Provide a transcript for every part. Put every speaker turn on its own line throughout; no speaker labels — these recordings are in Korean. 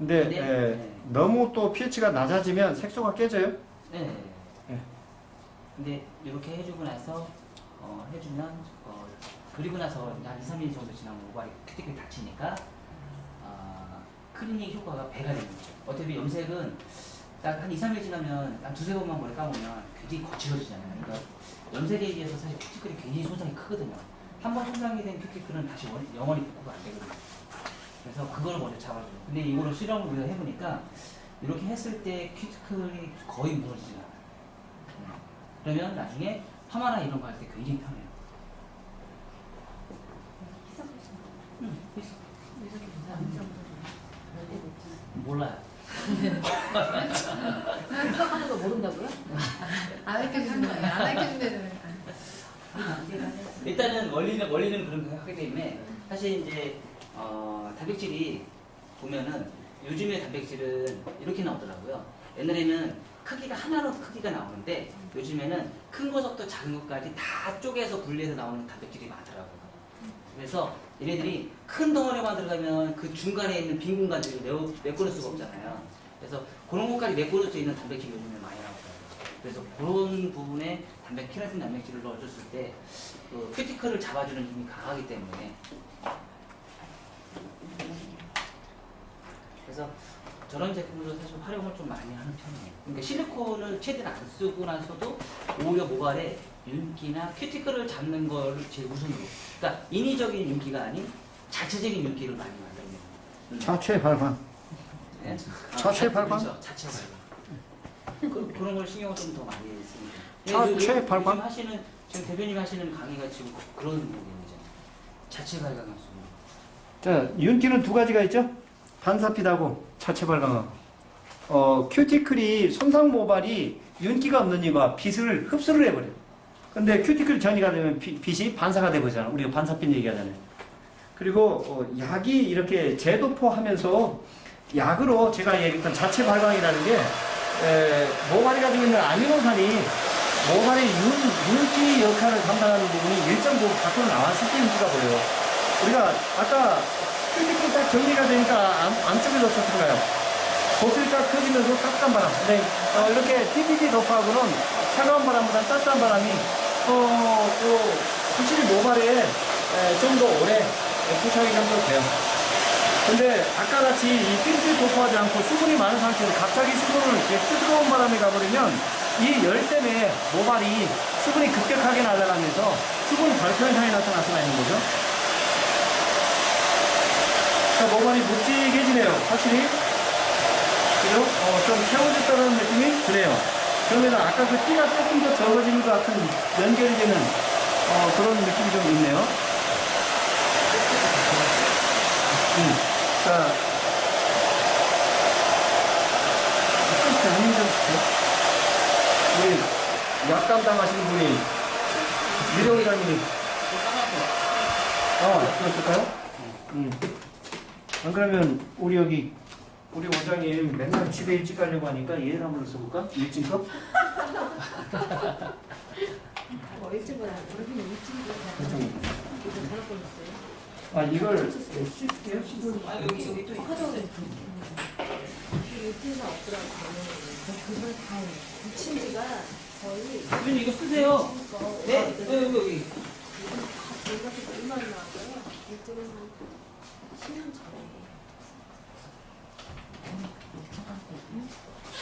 근데
네.
예,
네.
너무 또 pH가 낮아지면 색소가 깨져요.
네.
네.
근데 이렇게 해주고 나서 어, 해주면 어, 그리고 나서 한 2, 3일 정도 지나면 모발이 큐티클이 닫히니까 아, 클리닝 효과가 배가 되는 거죠. 어차피 염색은 딱 한 2, 3일 지나면 한 두세 번만 머리 감으면 굉장히 거칠어지잖아요. 그러니까 염색에 비해서 사실 큐티클이 굉장히 손상이 크거든요. 한 번 손상이 된 큐티클은 다시 원- 영원히 복구가 안 되거든요. 그래서 그거를 먼저 잡아줘요. 근데 이거를 실험을 우리가 해보니까 이렇게 했을 때 큐티클이 거의 무너지지 않아요. 네. 그러면 나중에 파마나 이런 거 할 때 굉장히 편해요. 응, 있어. 몰라요.
하는 거 모른다고요?
안 알려주는 거예요. 안 알려주는 데는.
일단은 원리는 원리는 그런 거 하기 때문에 사실 이제 어, 단백질이 보면은 요즘에 단백질은 이렇게 나오더라고요. 옛날에는 크기가 하나로 크기가 나오는데 요즘에는 큰 것부터 작은 것까지 다 쪼개서 분리해서 나오는 단백질이 많더라고요. 그래서 얘네들이 큰 덩어리만 들어가면 그 중간에 있는 빈 공간들을 메워, 메꾸는 수가 없잖아요. 그래서 그런 것까지 메꾸는 수 있는 단백질이 요즘에 많이 나오더라고요. 그래서 그런 부분에 단백, 케라틴 단백질을 넣어줬을 때, 그 큐티클을 잡아주는 힘이 강하기 때문에. 그래서 저런 제품도 사실 활용을 좀 많이 하는 편이에요. 그러니까 실리콘을 최대한 안 쓰고 나서도 오히려 모발에 윤기나 큐티클을 잡는 거를 제일 우선으로. 그러니까 인위적인 윤기가 아닌 자체적인 윤기를 많이 만들어내는. 음.
자체 발광.
네?
자체
아,
발광?
그렇죠. 자체 발광. 그, 그런 걸 신경을 좀 더 많이 씁니다.
자체
요- 요-
발광?
요즘 하시는 지금 대표님 하시는 강의가 지금 그- 그런 부분이죠. 자체 발광 학습.
자, 윤기는 두 가지가 있죠? 반사피하고 자체 발광하고. 어, 큐티클이 손상 모발이 윤기가 없는 이유가 빛을 흡수를 해버려요. 근데 큐티클 전이가 되면 피- 빛이 반사가 돼버리잖아. 우리가 반사빛 얘기하잖아요. 그리고 어, 약이 이렇게 재도포하면서 약으로 제가 얘기했던 자체 발광이라는 게 에, 모발이 가지고 있는 아미노산이 모발의 윤, 윤기 역할을 감당하는 부분이 일정 부분 밖으로 나왔을 때 윤기가 보여요. 우리가 아까 큐티클 딱 정리가 되니까 안, 안쪽에서 어떻던가요? 곱슬 딱 펴지면서 따뜻한 바람. 근데 어, 이렇게 PPD 도파하고는 차가운 바람보다 따뜻한 바람이 어, 또 확실히 모발에 좀 더 오래 포착이 정도 돼요. 근데 아까 같이 이 PPD 도파하지 않고 수분이 많은 상태에서 갑자기 수분을 이렇게 뜨거운 바람이 가버리면 이 열 때문에 모발이 수분이 급격하게 날아가면서 수분 결핍 현상이 나타날 수가 있는 거죠. 자, 모발이 묵직해지네요. 확실히. 그죠? 어, 좀 채워졌다는 느낌이 드네요. 그러면 아까 그 띠가 조금 더 적어지는 것 같은 연결이 되는 어, 그런 느낌이 좀 있네요. 음. 자. 힘이 좀. 우리 약 담당하시는 분이 미령이라님이 어, 그랬을까요? 음. 안 그러면 우리 여기 우리 원장님 맨날 집에 일찍 가려고 하니까 얘를 한번 써볼까? 일찍컵?
어, 일찍보다 얼굴이 일찍보다 이거 잘할 뻔했어요.
아 이걸 씻게요? 씻을
아, 여기, 여기 또
하도 유튜브가 없더라고. 그걸 다 해. 붙인 지가 거의
대표님 이거 쓰세요. 네, 여기, 여기, 여기.
저희가 또 얼마나 나왔어요? 일찍은 한 10년 전에.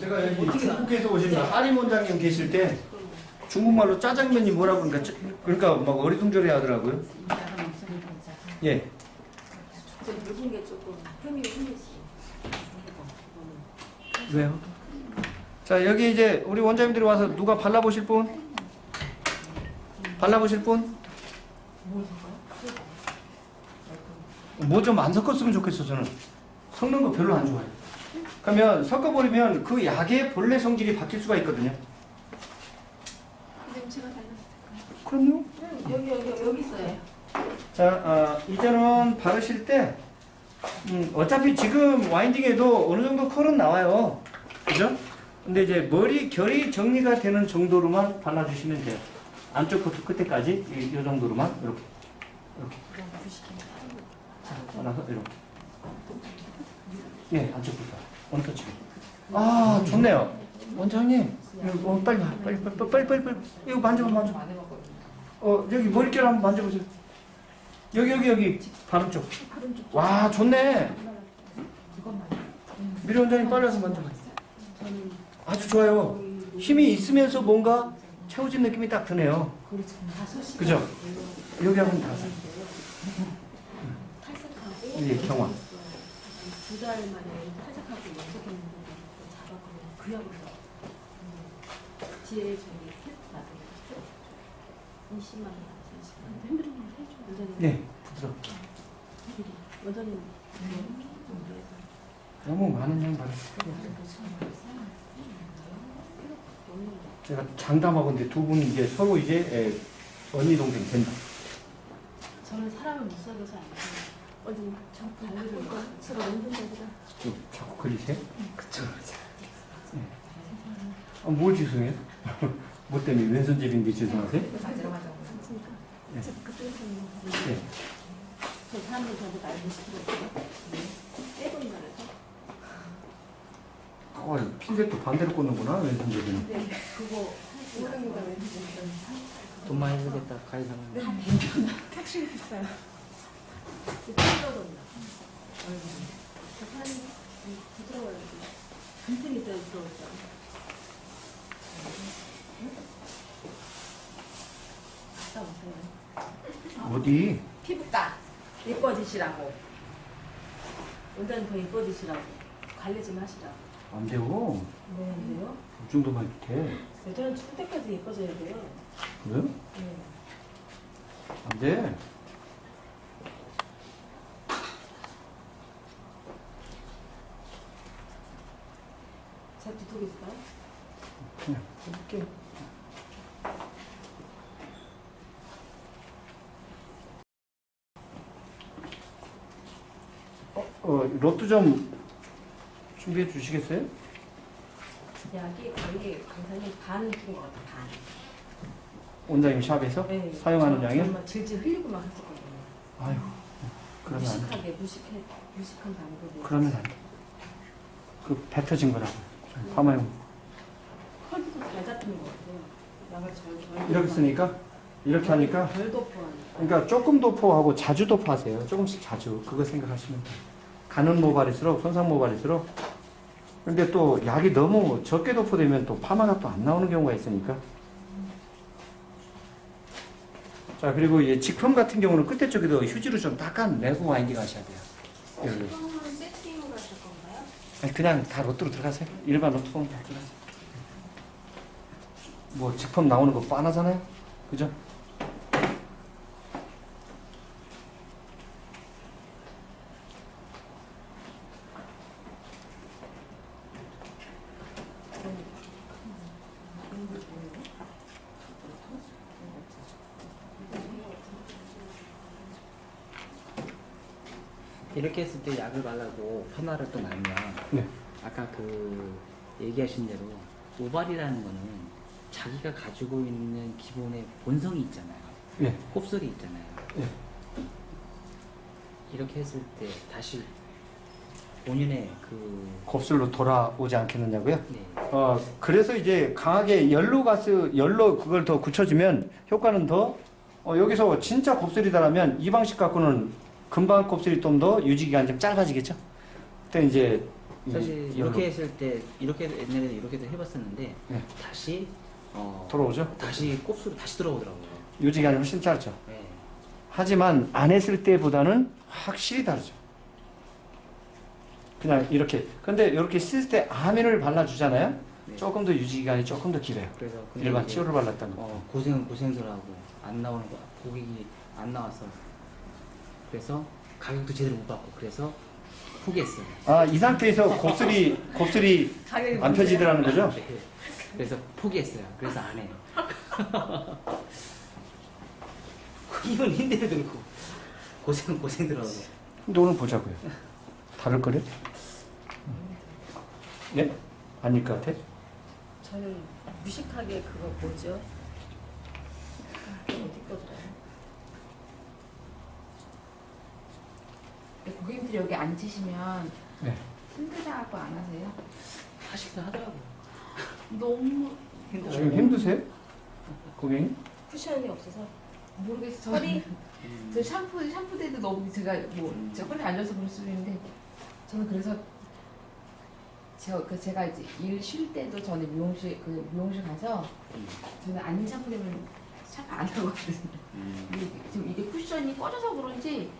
제가 여기 중국에서 오신 하림 원장님 계실 때 중국말로 짜장면이 뭐라고 그러니까 짜- 그러니까 막 어리둥절해 하더라고요. 예. 왜요? 자 여기 이제 우리 원장님들이 와서 누가 발라보실 분? 발라보실 분? 뭐 좀 안 섞었으면 좋겠어 저는. 섞는 거 별로 안 좋아해요 그러면 섞어버리면 그 약의 본래 성질이 바뀔 수가 있거든요.
냄새가 달라.
그럼요.
여기 여기 여기 있어요.
자 어, 이제는 바르실 때 음, 어차피 지금 와인딩에도 어느 정도 컬은 나와요. 그죠? 근데 이제 머리 결이 정리가 되는 정도로만 발라주시면 돼요. 안쪽 부터 끝에까지 이, 이 정도로만 이렇게 이렇게 자, 발라서 이렇게 네, 안쪽 볼까요? 원터치기. 아, 좋네요. 원장님, 이거 어, 빨리 와. 빨리, 빨리, 빨리, 빨리, 빨리. 이거 만져봐, 만져. 어, 여기 머릿결 한번 만져보세요. 여기, 여기, 여기. 바로 쪽. 와, 좋네. 미래 원장님 빨리 와서 만져봐. 아주 좋아요. 힘이 있으면서 뭔가 채워진 느낌이 딱 드네요.
그렇죠. 다섯
그죠? 여기 한번 가서.
탈색하고
이게 경화.
두달 만에 탈색하고 염색했는데 잡았고 그 약으로 음, 뒤에 저기 테스트 받았어요. 20만 원. 20만 원. 원장님.
네, 부드럽게.
원장님.
너무 많은 양 받았어요. 제가 장담하고 근데 두분 이제 서로 이제 에, 언니 동생 된다.
저는 사람을 못 살려서 안 돼요. 어디 저 달리는 거 서로 왼손잡이라
좀 자꾸 그리세요? 그쵸. 네. 아, 뭘 죄송해요? 뭐 때문에 왼손잡인데 죄송하세요?
맞으러 가자고.
그러니까
네.
저 그쪽에서
네.
저 사람들 저보고 알고 싶어요. 빼본 말에서.
어, 핀셋도 반대로 꽂는구나 왼손잡이는.
네, 그거
모르는구나, 왠지.
돈 많이 쓰겠다 가이사는
택시 비싸요. 부드러워요. 있어요, 부드러웠어요. 갔다 오세요.
어디?
피부과 예뻐지시라고. 원장님 더 예뻐지시라고. 관리 좀 하시라고.
안 되고
네, 왜요?
이 정도만 해도 돼.
여자는 죽을 때까지 예뻐져야 돼요.
그래요?
네.
안 돼.
잘 두둑이 있어요?
해볼게요. 어, 어, 로또 좀 준비해 주시겠어요?
약이 거의 강사님 반준것 같아, 반.
원장님 샵에서
네,
사용하는
저-
양이?
정말 질질 흘리고만 했었거든요.
아유, 그러면 안 돼.
무식하게 무식해 무식한 방법이.
그러면 안 돼. 그 뱉어진 거라고. 파마용.
잡히는 것 같아요. 약을 잘 덜.
이렇게 쓰니까 이렇게 하니까
덜.
그러니까 조금 도포하고 자주 도포하세요. 조금씩 자주 그거 생각하시면 돼요. 가는 모발일수록 손상 모발일수록 근데 또 약이 너무 적게 도포되면 또 파마가 또 안 나오는 경우가 있으니까 자 그리고 이 직품 같은 경우는 끝에 쪽에도 휴지로 좀 닦아내고 와인딩 하셔야 돼요. 여기.
처음은 세팅으로 하실 건가요?
아니, 그냥 다 로또로 들어가세요. 일반 로또로 다 들어가세요. 뭐 직품 나오는 거 뻔하잖아요. 그죠?
이렇게 했을 때 약을 발라도 파마를 또 나면
네.
아까 그 얘기하신 대로 모발이라는 거는 자기가 가지고 있는 기본의 본성이 있잖아요.
예.
곱슬이 있잖아요.
예.
이렇게 했을 때 다시 본인의 그
곱슬로 돌아오지 않겠느냐고요?
네,
어, 그래서 이제 강하게 열로 가스, 열로 그걸 더 굳혀주면 효과는 더, 어, 여기서 진짜 곱슬이다라면 이 방식 갖고는 금방 곱슬이 좀 더 유지기간이 좀 짧아지겠죠? 그때 이제 이-
사실
열로
이렇게 했을 때 이렇게 옛날에 이렇게도 해봤었는데
네.
다시 어,
돌아오죠?
다시 곱슬이 다시 돌아오더라고요.
유지기간이 훨씬 짧죠.
네.
하지만 안 했을 때보다는 확실히 다르죠. 그냥 이렇게. 근데 이렇게 쓸 때 아민을 발라주잖아요?
네.
조금 더 유지 기간이 조금 더 길어요.
그래서 근데
일반
이게
치료를 발랐다는 거.
어, 고생은 고생스러하고 안 나오는 거 고객이 안 나와서 그래서 가격도 제대로 못 받고 그래서 포기했어요.
아, 이 상태에서 곱슬이, 곱슬이 안 펴지더라는 거죠?
네. 그래서 포기했어요. 그래서 안 해요. 이건 힘들어 들고 고생 고생 들어서
근데 오늘 보자고요. 다를 거래? 예? 아닐 것 같아?
저는 무식하게 그거 뭐죠? 아, 어디 거더라?
고객님들이 여기 앉으시면
네.
힘들다고 안 하세요?
하시기도 하더라고요.
너무
힘들어요.
지금 힘드세요? 고객님?
쿠션이 없어서
모르겠어. 저,
허리
음.
저 샴푸 샴푸대도 너무 제가 뭐제 허리 안 좋아서 그럴 수도 있는데 저는 그래서 저, 그 제가 이제 일 쉴 때도 저는 미용실 그 미용실 가서
음.
저는 아닌 샴푸대면 샴푸 안 하거든요.
음.
근데 지금 이게 쿠션이 꺼져서 그런지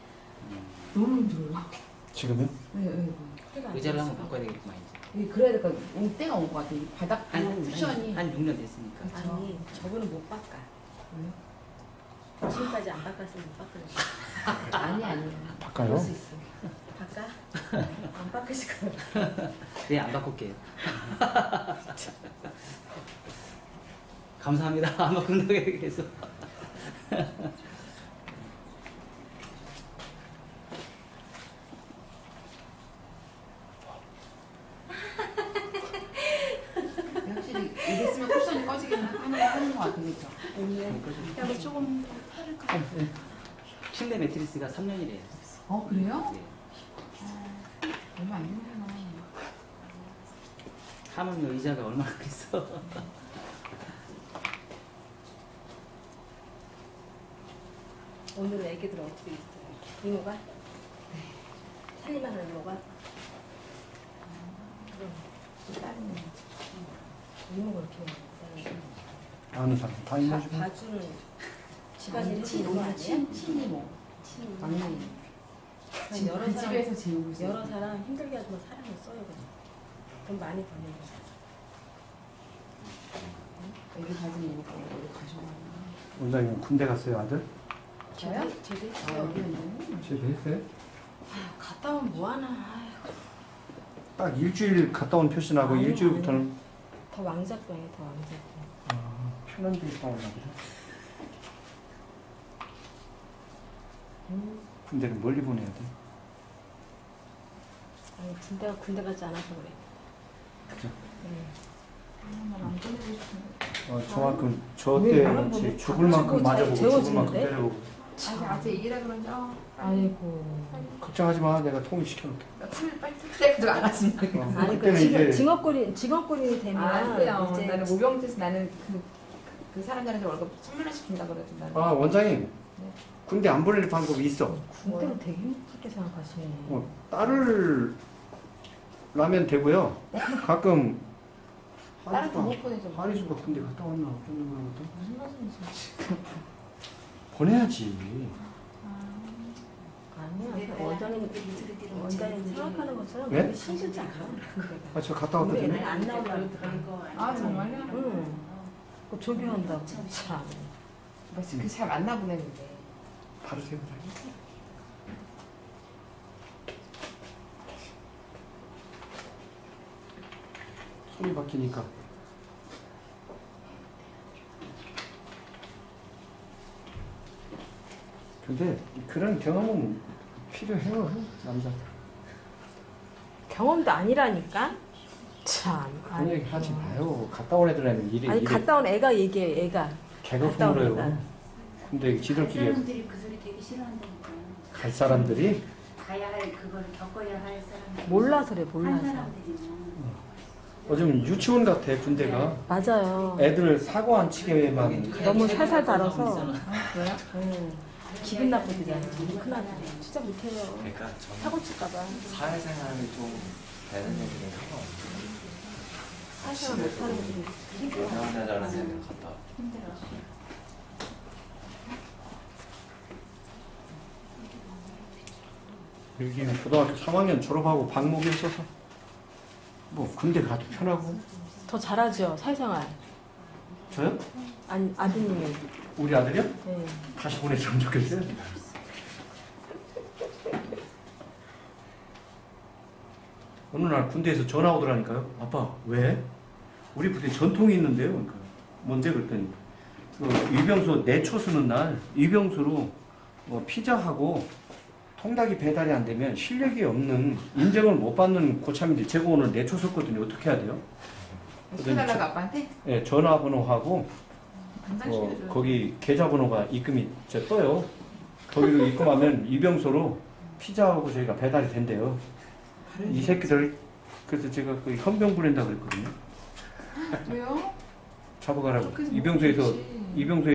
음.
너무 힘들어요.
지금요?
네, 네,
허리가 안
의자를
좋아서.
한번 바꿔야 되겠구만 이제.
네. 그래야 될까 올 때가 온 것 같아요. 이 바닥
한,
쿠션이
한, 한 6년 됐으니까.
그쵸.
아니 저분은 못 바꿔.
왜요?
지금까지 안 바꿨으면 못 바꾸는 거야.
아니 아니에요.
바꿔요?
그럴 수 있어.
바꿔? 안 바꾸실 거야.
네, 안 바꿀게요. 감사합니다. 안 바꾼다고 해서.
확실히 이랬으면 쿠션이 꺼지긴 하는 하는 것 같아요. 그렇죠?
야, 뭐 조금 팔을까?
침대 매트리스가 3년이래요.
어 그래요?
네.
얼마 안 되는구나.
하물며 의자가 얼마나 있어.
오늘은 애기들 어떻게 있어요? 이모가? 살림만 하는 이모가?
다른
이모가 이렇게
아는 사람 다중
봐주는 집안일 해주는 친거 아니에요?
친 친이모
친.
막내.
지금 여러
그
사람
집에서 재우고 있어요.
여러 사람 힘들게 하지만 사랑을 써요 그냥. 돈 많이 버는 거.
애기 가진 이모가 어디 가셨나?
원장님 군대 갔어요 아들?
저요?
제대
아
제대
여기 있는
집에 했어요?
갔다 오면 뭐 하나. 아휴,
딱 일주일 갔다 온 표시나고 일주일부터는
더 왕작병이 더 왕작병.
아, 데 있다
음.
군대를 멀리 보내야 돼
아니 군대가 군대 가지 않아서 그래.
그죠?
음.
난안 보내고 싶은데.
어, 저만큼 저왜때
나는
지-
보내?
죽을 만큼 맞아보고 죽을 만큼
재워주는데?
때려보고
아직 아직 얘기라 그런지 어,
아이고.
걱정하지 마 내가 통일시켜놓게
풀 빨리 풀때도 안 하시면
어,
아니 그
그때는
징-
이제
징업거리 징업거리 되면
안 돼요.
이제
나는 모병제에서 나는 그, 그 사람들한테 월급 천만 원씩 준다 그래도 나는.
아 원장님
네.
군대 안 보낼 방법이 있어
군대를 되게 힘들게 생각하시네.
어, 딸을 라면 되고요 가끔
다른 더
한수가
못 보내죠.
한수가 군대 갔다 왔나 어쩌는 거또
무슨 말씀이세요?
보내야지
아니야. 원장님 원장님 생각하는 것처럼
네?
그렇게 힘들지 않아.
아 저 갔다 왔거든요
안 나오려고
아 정말요?
응. 그 조교한다고 참.
그잘 만나 보내는데.
바로 세우자 손이 바뀌니까 근데 그런 경험은 필요해요 남자
경험도 아니라니까. 참.
그런 얘기 하지 마요 갔다 온 애들은 일이
아니
일이
갔다 온 애가 얘기해. 애가. 갔다
개그품으로
오니까.
해요 근데
갈
지들끼리
사람들이 그 소리 되게 싫어한다니까.
갈 사람들이
가야 할 그걸 겪어야 할 사람들.
몰라서 그래
한
몰라서.
사람들이면
요즘 유치원 같아 군대가
맞아요.
애들 사고 안 치게만
너무 살살 달아서.
아 그래요?
응. 기분 나쁘더라. 큰 아들. 진짜 못해요.
그러니까 저는
사고 칠까봐.
사회생활이 좀 되는 얘기는 상관없어요.
사실 못하는.
힘들어.
여기는 고등학교 3학년 졸업하고 방목이 있어서 뭐 군대 가도 편하고
더 잘하죠 사회생활.
저요?
아니 아드님이.
우리 아들이요?
네.
다시 보냈으면 좋겠어요 어느 날 군대에서 전화 오더라니까요 아빠 왜? 우리 부대 전통이 있는데요 그러니까 뭔데 그랬더니 그 위병소 내초 쓰는 날 위병소로 뭐 피자하고 통닭이 배달이 안 되면 실력이 없는 인정을 못 받는 고참인데 제가 오늘 내초 썼거든요 어떻게 해야 돼요?
시켜달라고 아빠한테?
예, 전화번호하고 어. 거기 계좌번호가 입금이 저 떠요. 거기로 입금하면 이병소로 피자하고 저희가 배달이 된대요. 이 새끼들 그래서 제가 그 현병 부린다 그랬거든요.
왜요?
잡아가라고.
그렇게
이병소에서
그렇지.
이병소